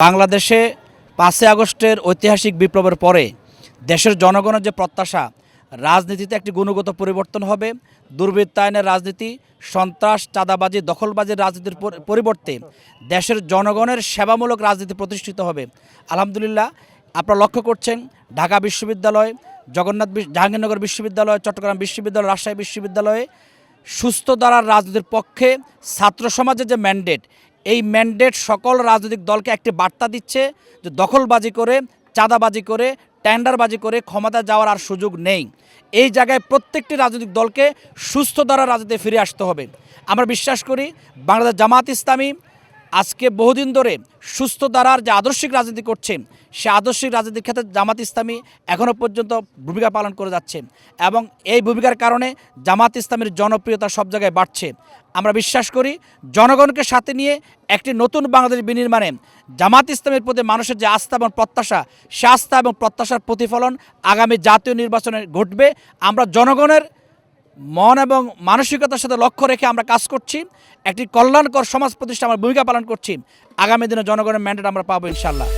বাংলাদেশে পাঁচই আগস্টের ঐতিহাসিক বিপ্লবের পরে দেশের জনগণের যে প্রত্যাশা, রাজনীতিতে একটি গুণগত পরিবর্তন হবে, দুর্বৃত্তায়নের রাজনীতি, সন্ত্রাস, চাঁদাবাজি, দখলবাজির রাজনীতির পরিবর্তে দেশের জনগণের সেবামূলক রাজনীতি প্রতিষ্ঠিত হবে। আলহামদুলিল্লাহ, আপনারা লক্ষ্য করছেন, ঢাকা বিশ্ববিদ্যালয়, জগন্নাথ জাহাঙ্গীরনগর বিশ্ববিদ্যালয়, চট্টগ্রাম বিশ্ববিদ্যালয়, রাজশাহী বিশ্ববিদ্যালয়ে সুস্থ দ্বারার রাজনীতির পক্ষে ছাত্র সমাজের যে ম্যান্ডেট এই ম্যান্ডেট সকল রাজনৈতিক দলকে একটি বার্তা দিচ্ছে যে দখলবাজি করে, চাঁদাবাজি করে টেন্ডারবাজি করে ক্ষমতা যাওয়ার আর সুযোগ নেই। এই জায়গায় প্রত্যেকটি রাজনৈতিক দলকে সুস্থ দ্বারা রাজনীতি ফিরে আসতে হবে। আমরা বিশ্বাস করি বাংলাদেশ জামাত ইসলামী আজকে বহুদিন ধরে সুস্থ দ্বারার যে আদর্শিক রাজনীতি করছে, সে আদর্শিক রাজনীতির ক্ষেত্রে জামাত ইসলামী এখনও পর্যন্ত ভূমিকা পালন করে যাচ্ছে এবং এই ভূমিকার কারণে জামাত ইসলামের জনপ্রিয়তা সব জায়গায় বাড়ছে। আমরা বিশ্বাস করি জনগণকে সাথে নিয়ে একটি নতুন বাংলাদেশ বিনির্মাণে জামাত ইসলামের প্রতি মানুষের যে আস্থা এবং প্রত্যাশা, সে আস্থা এবং প্রত্যাশার প্রতিফলন আগামী জাতীয় নির্বাচনে ঘটবে। আমরা জনগণের মন এবং মানসিকতার সাথে লক্ষ্য রেখে আমরা কাজ করছি। একটি কল্যাণকর সমাজ প্রতিষ্ঠা আমরা ভূমিকা পালন করছি। আগামী দিনে জনগণের ম্যান্ডেট আমরা পাবো ইনশাল্লাহ